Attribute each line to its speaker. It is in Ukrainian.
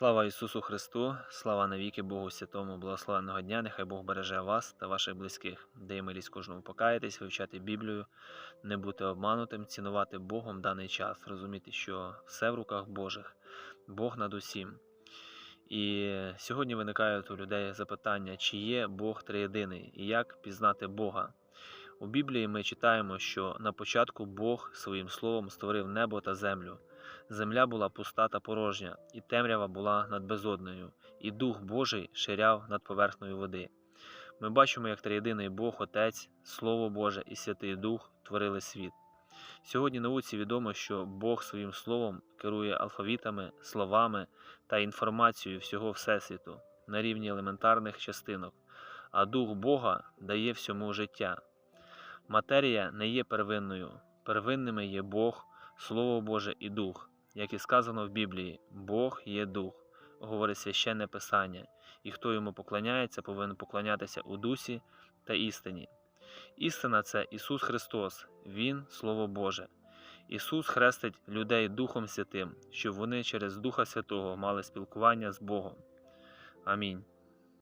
Speaker 1: Слава Ісусу Христу, слава навіки Богу Святому, благословенного дня, нехай Бог береже вас та ваших близьких, дає милість кожному покаятись, вивчати Біблію, не бути обманутим, цінувати Богом даний час, розуміти, що все в руках Божих, Бог над усім. І сьогодні виникають у людей запитання, чи є Бог триєдиний? І як пізнати Бога. У Біблії ми читаємо, що на початку Бог своїм словом створив небо та землю. Земля була пуста та порожня, і темрява була над безодною, і Дух Божий ширяв над поверхнею води. Ми бачимо, як триєдиний Бог, Отець, Слово Боже і Святий Дух творили світ. Сьогодні науці відомо, що Бог своїм словом керує алфавітами, словами та інформацією всього Всесвіту на рівні елементарних частинок, а Дух Бога дає всьому життя. Матерія не є первинною, первинними є Бог, Слово Боже і Дух. Як і сказано в Біблії, Бог є Дух, говорить священне Писання, і хто йому поклоняється, повинен поклонятися у дусі та істині. Істина це Ісус Христос, Він Слово Боже. Ісус хрестить людей Духом Святим, щоб вони через Духа Святого мали спілкування з Богом. Амінь.